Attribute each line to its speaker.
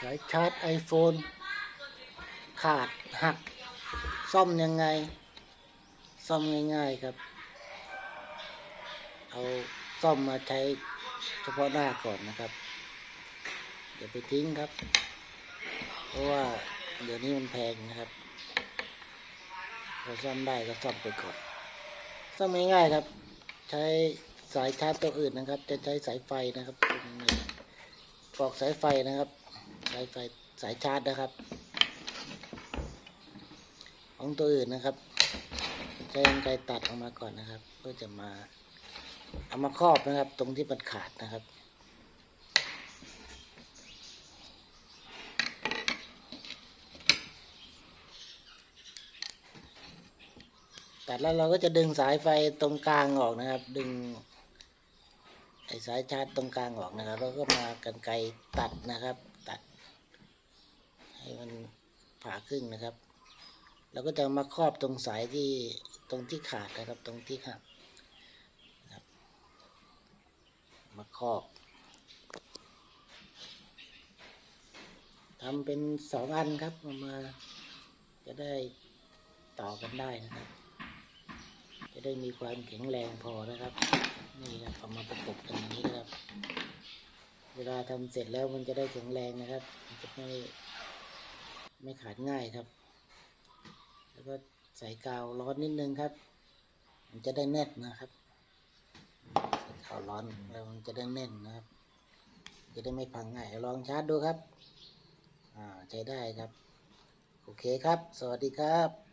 Speaker 1: สายชาร์จ iPhone ขาดหัก ซ่อมยังไง ซ่อมง่ายๆครับ เอาซ่อมมาใช้เฉพาะหน้าก่อนนะครับอย่าไปทิ้งครับ เพราะว่าเดี๋ยวนี้มันแพงนะครับเราซ่อมได้ก็ซ่อมไปก่อนซ่อมง่ายๆครับ ใช้สายชาร์จตัวอื่นนะครับ จะใช้สายไฟนะครับปลอกสายไฟนะครับ สายไฟสายชาร์จนะครับ ของตัวอื่นนะครับ ใช้กรรไกรตัดออกมาก่อนนะครับเพื่อจะมาเอามาครอบนะครับ ตรงที่มันขาดนะครับตัดแล้วเราก็จะดึงสายไฟตรงกลางออกนะครับ ดึงไอ้สายชาร์จตรงกลางออกนะครับ แล้วก็มากันไกรตัดนะครับ ให้มันผ่าครึ่งนะครับแล้วก็จะมาครอบตรงสายที่ตรงที่ขาดนะครับ ตรงที่หักนะครับมาครอบทำเป็นสองอันครับเอามาจะได้ต่อกันได้นะครับ จะได้มีความแข็งแรงพอนะครับ นี่ครับเอามาประกบกันอย่างนี้นะครับ เวลาทำเสร็จแล้วมันจะได้แข็งแรงนะครับ จะไม่ ไม่ขาดง่ายครับ แล้วก็ใส่กาวร้อนนิดนึงครับ มันจะได้แน่นนะครับใส่กาวร้อนแล้วมันจะได้แน่นนะครับ จะได้ไม่พังง่ายลองชาร์จดูครับอ่าใช้ได้ครับ โอเคครับ สวัสดีครับ